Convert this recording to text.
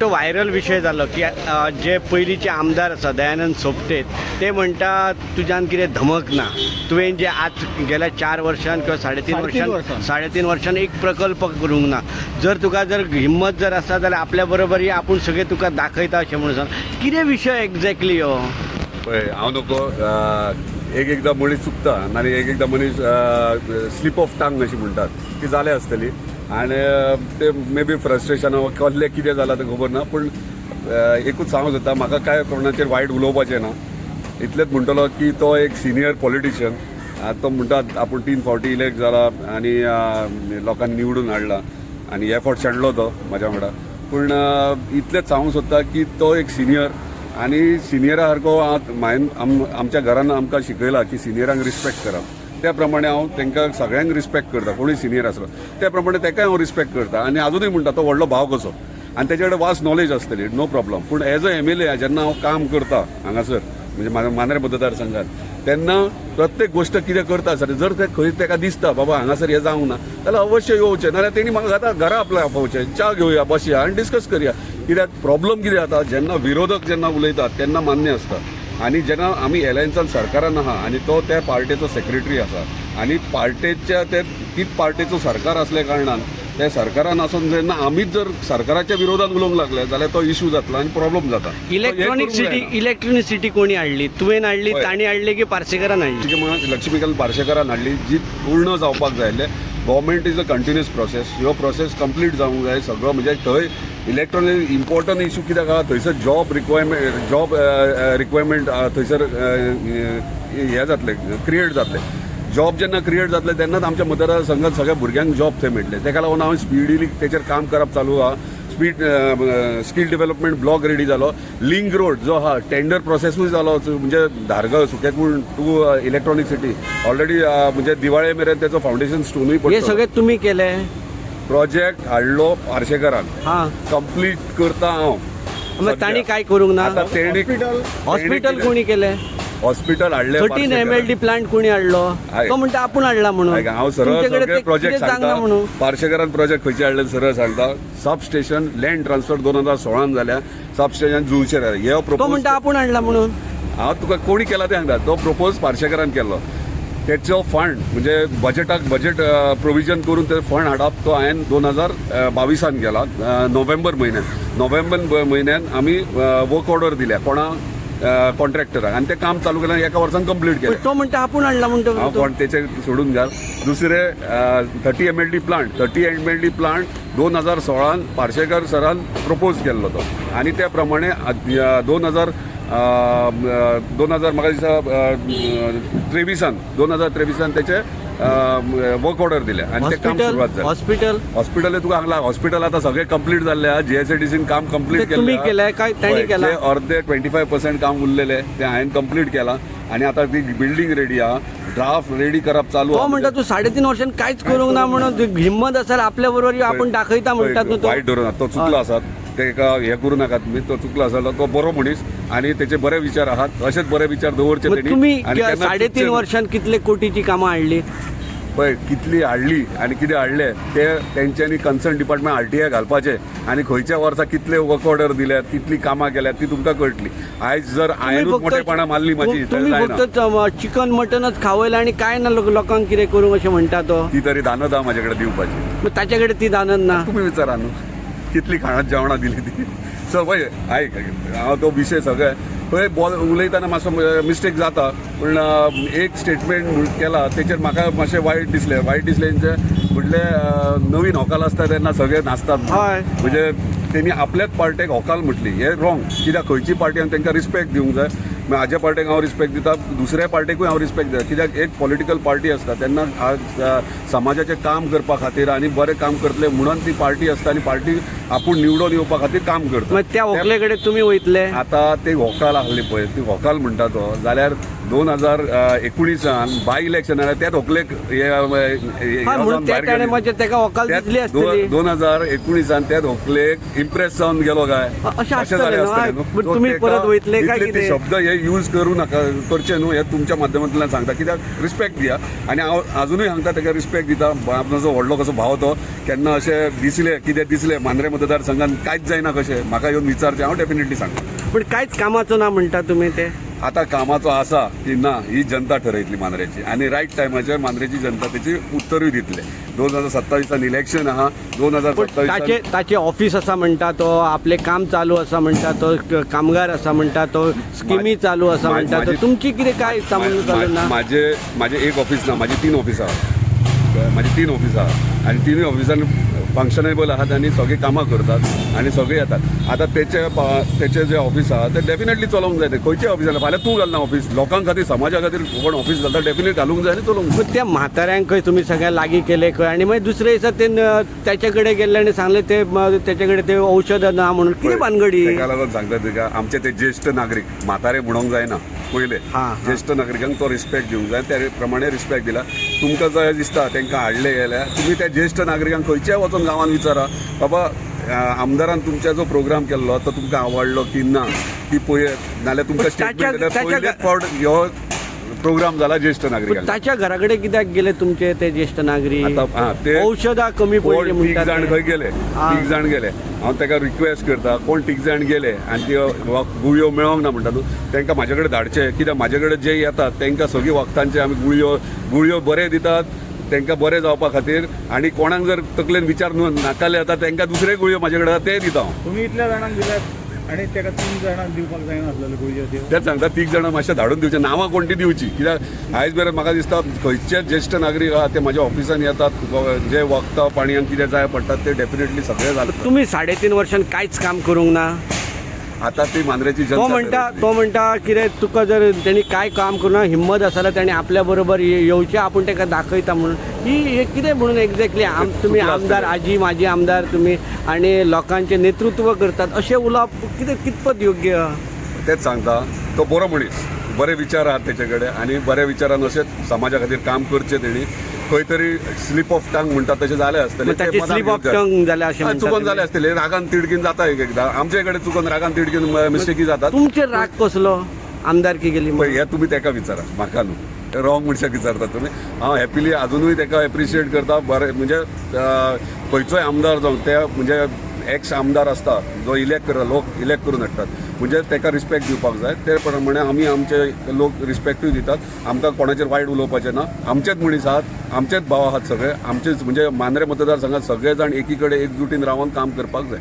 तो व्हायरल विशय जालो की जे पयलींचे आमदार आसा दयानंद सोपटे ते म्हणटा तुज्यान कितें धमक ना. तुवें जे आज गेल्या चार वर्षान किंवा साडेतीन साडेतीन वर्षान वर्षां. साडेतीन वर्षान एक प्रकल्प करूंक ना. जर तुका जर हिंमत जर आसा जाल्यार आपल्या बरोबर आपूण सगळे तुका दाखयता अशें म्हणून सांग. कितें विशय एक्झॅक्टली हो पळय हांव नको एक एकदां मनीस चुकता आनी एक एकदां मनीस स्लीप ऑफ टांग अशी म्हणटात ती जालें आसतली आनी ते मे बी फ्रस्ट्रेशन कसलें कितें जालां तें खबर ना पूण एकूच सांगूंक सोदता म्हाका काय कोणाचेर वायट उलोवपाचें ना इतलेंच म्हणटलो की तो एक सिनियर पॉलिटिशियन तो म्हणटात आपूण तीन फावटी इलेक्ट जाला आनी लोकांनी निवडून हाडला आनी एफर्ट शेणलो तो म्हाज्या वांगडा पूण इतलेंच सांगूंक सोदता की तो एक सिनियर आनी सिनियरा सारको हांव हांवें आम आमच्या घरान आमकां शिकयला की सिनियरांक रिस्पेक्ट करप त्या प्रमाणे हांव तांकां सगळ्यांक रिस्पेक्ट करता कोणूय सिनियर आसलो त्या प्रमाणे ताकाय हांव रिस्पेक्ट करता. आनी आजुनूय म्हणटा तो व्हडलो भाव कसो? आनी तेजे कडेन वास नॉलेज आसतली नो प्रॉब्लम पूण as a M L A जेन्ना हांव काम करता हांगासर म्हणजे मांद्रे मतदारसंघात तेन्ना प्रत्येक गोश्ट कितें करता आसतना जर ते खंय ताका दिसता बाबा हांगासर हें जावंक ना जाल्यार अवश्य येवचें नाल्यार तेणी म्हाका आतां घरा आपल्या आपोवचें च्या घेवया बसया आनी डिस्कस करया. कित्याक प्रॉब्लम कितें जाता जेन्ना विरोधक जेन्ना उलयतात तेन्ना मान्य आसता आनी जेन्ना आमी एलायन्सान सरकारान आहा आनी तो त्या पार्टीचो सेक्रेटरी आसा आनी पार्टेच्या ते तीच पार्टीचो सरकार असल्या कारणान त्या सरकारान आसून जेन्ना आमीच जर सरकाराच्या विरोधात उलोवंक लागले जाल्यार तो इश्यू जातलो आनी प्रॉब्लेम जाता. इलेक्ट्रॉनिक सिटी इलेक्ट्रॉनिसिटी कोणी हाडली तुवें हाडली. ताणी हाडली की पार्सेकरान हाडली लक्ष्मीकांत पार्शेकरान हाडली जी पूर्ण जावपाक जाय government is a continuous process ह्यो प्रोसेस कंप्लीट जावंक जाय सगळो म्हणजे थंय इलेक्ट्रॉनीक इम्पॉर्टंट इशू कित्याक आहा थंयसर जॉब रिक्वायरमेंट जॉब रिक्वायरमेंट थंयसर हे जातले क्रिएट जातले. जॉब जेन्ना क्रिएट जातले तेन्नाच आमच्या मतदारसंघात सगळ्या भुरग्यांक जॉब थंय मेळटले. तेका लागून हांव स्पिडिली तेचेर काम करप चालू आहा speed skill development block ready जालो लिंक रोड जो आहा टेंडर प्रोसेसूय जालो म्हणजे धारगळ सुकेकूण टू इलेक्ट्रॉनिक सिटी ऑलरेडी म्हणजे दिवाळे मेरेन त्याचो फाउंडेशन स्टोनूय हे सगळे तुम्ही केले? प्रोजेक्ट हाडलो पार्शेकरान हा. कंप्लीट करता हांव. ताणी काय करूंक ना? आता तेणी हॉस्पिटल. कोणी केले? हॉस्पिटल हाडले thirteen M L D plant कोणी हाडलो. तो म्हणटा आपूण हाडला म्हणून. हांव सरळ प्रोजेक्ट सांगता. म्हणून? पार्शेकरान प्रोजेक्ट खंयचे हाडले सरळ सांगता. सब स्टेशन लँड ट्रान्सफर दोन हजार सोळान जाल्या सब स्टेशन जुळचेर हे तो प्रपोज म्हणटा आपूण हाडला म्हणून. हांव तुका कोणी केला ते सांगता. तो प्रपोज पार्शेकरान केलो. तेचो फंड म्हणजे बजेटाक बजेट प्रोविजन करून ते फंड हाडप तो हांवें दोन हजार बावीसान केला अ, नोव्हेंबर म्हयन्यात नोव्हेंबर म्हयन्यात आमी वर्क ऑर्डर दिल्या. कोणा कॉन्ट्रॅक्टराक आनी तें काम चालू केलें एका वर्सान कंप्लीट केलें. तो म्हणटा आपूण हाडला हांव म्हणतो कोण तेचे सोडून घाल दुसरे thirty M L D plant thirty M L D plant दोन हजार सोळान पार्शेकर सरान प्रपोज केल्लो तो आनी त्या प्रमाणे दोन हजार दोन हजार म्हाका त्रेविसान दोन हजार त्रेविसान तेचे वर्क ऑर्डर दिले आनी ते काम हॉस्पिटल सुरवात जालें हॉस्पिटल हॉस्पिटल तुका सांगला हॉस्पिटल आता सगळे कंप्लीट जाल्ले आहा काम कंप्लीट केलंय काय त्यांनी केला? अर्धे ट्वेंटी फाय पर्सेंट काम उरलेले ते हांवें कंप्लीट केला. आणि आता ती बिल्डिंग रेडी आहा ड्राफ्ट रेडी करप चालू तो आहा. म्हणटा तू साडेतीन वर्षांनी कांयच करूंक ना म्हणून हिंमत असेल आपल्या बरोबर आपण दाखयता म्हणटात न्हू तो. वायट धरून. तो चुकलो आसात तेका हे करू नका तुम्ही. तो चुकलो आसा तो बरो मनीस आणि त्याचे बरे विचार आहात. असेच बरे विचार दवरचे तेणी. चुकचे वर्षांत कितले कोटीची कामां हाडली पळय कितली हाडली आणि कितें हाडले ते तेंच्यांनी concern department R T I घालपाचे. आणि खंयच्या वर्सा कितले वर्क ऑर्डर दिल्यात कितली कामां केल्यात ती तुमकां कळटली. आयज जर हांवेंच मोठेपणा मारली माझी. फक्त चिकन मटनच खावयला आणि काय ना लोक- लोकांक कितें करूंक अशें म्हणटा तो? ती तरी दानद आहा म्हाजे कडेन दिवपाची मग ताच्याकडे ती दानत ना. तुम्ही विचारा न्हू कितली खाणात जेवणां दिली ती. सो पळय आयक हांव तो विशय सगळे पळय बोल उलयतना मातसो मिस्टेक जाता पूण एक स्टेटमेंट केला तेचेर म्हाका मातशें वायट दिसलें. वायट दिसलें म्हणजे म्हटले नवीन होकाल आसता तेन्ना सगळे नाचतात हय. म्हणजे तेणी आपल्याच पार्टेक होकाल म्हटली. हे रॉंग कित्याक खंयची पार्टी हांवें तांकां रिस्पेक्ट दिवंक जाय. हाज्या पार्टेक हांव रिस्पेक्ट दिता दुसऱ्या पार्टेकूय हांव रिस्पेक्ट दिता. कित्याक एक पॉलिटिकल पार्टी आसता तेन्ना आज अ, समाजाचें काम करपा खातीर आनी बरें काम करतले म्हणून ती पार्टी आसता आनी पार्टी आपूण निवडून येवपा खातीर काम करता. मग त्या व्हंकले कडेन तुमी वयतले आता ते व्हंकाल आहली पळय ती व्हंकाल म्हणटा तो जाल्यार दोन हजार एकुणीसान बाय इलेक्शन त्याच व्हंकलेक हे, हे- हे वकाल दोन हजार एकुणीसान त्याच व्हंकलेक इम्प्रेस जावन गेलो काय? अशें जालें न्हू? परत वयतले काय इतले ते कितें? शब्द हे यूज करू नका करचे न्हू हे तुमच्या माध्यमांतल्यान सांगता. कित्याक? रिस्पेक्ट दिया आनी हांव अजूनय सांगता ताका रिस्पेक्ट दिता. जो व्हडलो कसो भाव तो केन्ना अशें दिसलें कितें दिसलें मांद्रे मतदारसंघात कांयच जायना कशें. म्हाका येवन विचारचें हांव डेफिनेटली सांगता पण कांयच कामाचो ना म्हणटा तुमी ते? आता कामाचो आसा की ना ही जनता ठरयतली मांद्रेची. आनी रायट टायमाचेर मांद्रेची जनता तेची उत्तरूय दितले. दोन हजार सत्तावीसान इलेक्शन आहा दोन हजार ताचे सत्तावीस ताचे ऑफिस आसा म्हणटा तो आपले काम चालू आसा म्हणटा तो कामगार आसा म्हणटा तो स्किमी चालू आसा म्हणटा तो. तुमची कितें काय चालू ना? माझे माझे एक ऑफिस ना माझी तीन ऑफिस आहा माझी तीन ऑफिस आहा आनी तिनूय ऑफिसान फंक्शनेबल आहात आनी सगळीं कामां करतात आनी सगळीं येतात. आतां तेचे तेचे जे ऑफिस आहा ते डेफिनेटली चलोवंक जाय ते खंयचे ऑफिस जाल्यार फाल्यां तूं घालना ऑफिस लोकां खातीर समाजा खातीर कोण ऑफिस घालता डेफिनेट घालूंक जाय आनी चलोवंक त्या म्हाताऱ्यांक खंय तुमी सगळ्या लागीं केले खंय? आनी मागीर दुसरे दिसा ते न- त्याचे कडेन गेले आनी सांगले ते त्याचे कडेन ते औषध ना म्हणून. कितें भानगडी. ताका लागून सांगता तुका आमचे ते ज्येष्ठ नागरीक म्हातारे म्हणूंक जायना. पयले हा, हा. ज्येष्ठ नागरिकांक तो रिस्पेक्ट दिवंक जाय त्या प्रमाणे रिस्पेक्ट दिला. तुमकां जर दिसता तांकां हाडले गेल्या तुमी त्या ज्येष्ठ नागरिकांक खंयच्याय वचून गांवांत विचारा. बाबा आमदारान तुमच्या जो प्रोग्राम केल्लो तो तुमकां आवडलो की ना? ती पळयत नाल्यार तुमकां स्टेटमेंट फावट ह्यो प्रोग्राम जाला ज्येष्ठ पण नागरिकांक ताच्या घरा कडेन कित्याक गेले तुमचे ते ज्येष्ठ नागरीक? आता हा ते औषधां कमी पडली कोण तीग जाण. खंय गेले? हा. तीग जाण गेले. हांव ताका रिक्वेस्ट करता कोण तीग जाण गेले? आनी त्यो गुळयो मेळोंक ना म्हणटा न्हू तांकां म्हाजे कडेन धाडचे. कित्याक म्हाजे कडेन जे येतात तांकां सगळीं वखदांचे आमी गुळयो गुळयो बरे दितात तांकां बरें जावपा खातीर. आनी कोणाक जर तकलेन विचार न्हू नाकाले येता तांकां दुसरे गुळयो म्हाजे कडेन ते दिता हांव. तुम्ही इतल्या जाणांक दिल्यात. आणि ताका तीन जाणांक दिवपाक जायना आसलेलो गुळयो त्यो तेच सांगता तीग जाणां मातशें धाडून दिवचे नांवां कोणती दिवची कित्याक आयज मेरेन म्हाका दिसता खंयचे ज्येश्ठ नागरीक आहा ते म्हाज्या ऑफिसान येतात जे वखदां पाणयाक कितें जाय पडटात ते डेफिनेटली सगळे जातात तुम्ही साडेतीन वर्षांन कांयच काम करूंक ना? आता ती मांद्रेची तो म्हणटा. तो म्हणटा कितें तुका जर तेणी काय काम करूना हिंमत आसा जाल्यार तेणी आपल्या बरोबर येवचें आपूण ताका दाखयता म्हणून ही हे कितें म्हणून एक्झॅक्टली आम तुमी आमदार. आजी माजी आमदार तुमी आनी लोकांचे नेतृत्व करतात अशें उलोवप कितें कितपत योग्य तेच सांगता तो बरो मनीस बरे विचार आहात तेचे कडेन आनी बऱ्या विचारान अशेंच समाजा खातीर काम करचें तेणी खंय तरी स्लीप ऑफ टंग म्हणटा तशें जालें आसतलें स्लीप ऑफ. टंग अशें हय, म्हणटा चुकोन. जालें आसतलें रागान तिडकीन जाता एक एकदां. आमचे कडेन चुकोन रागान तिडकीन मिस्टेकी जातात. तुमचेर राग कसलो? आमदारकी गेली पळय म्हणून. हे तुमी ताका विचारा म्हाका न्हू रॉंग मनशाक विचारता तुमी हांव हॅपिली अजुनूय ताका एप्रिशिएट करता. बरें म्हणजे खंयचोय आमदार जावं ते म्हणजे एक्स आमदार आसता जो इलेक्ट करा लोक इलेक्ट करून हाडटात म्हणजे ताका रिस्पेक्ट दिवपाक जाय. ते प्रमाणे आमी आमचे लोक रिस्पेक्टूय दितात. आमकां कोणाचेर वायट उलोवपाचें ना. आमचेच मनीस आहात आमचेच भाव आहात सगळे. आमचेच म्हणजे मांद्रे मतदारसंघात सगळे जाण एकी कडेन एकजुटीन रावन काम करपाक जाय.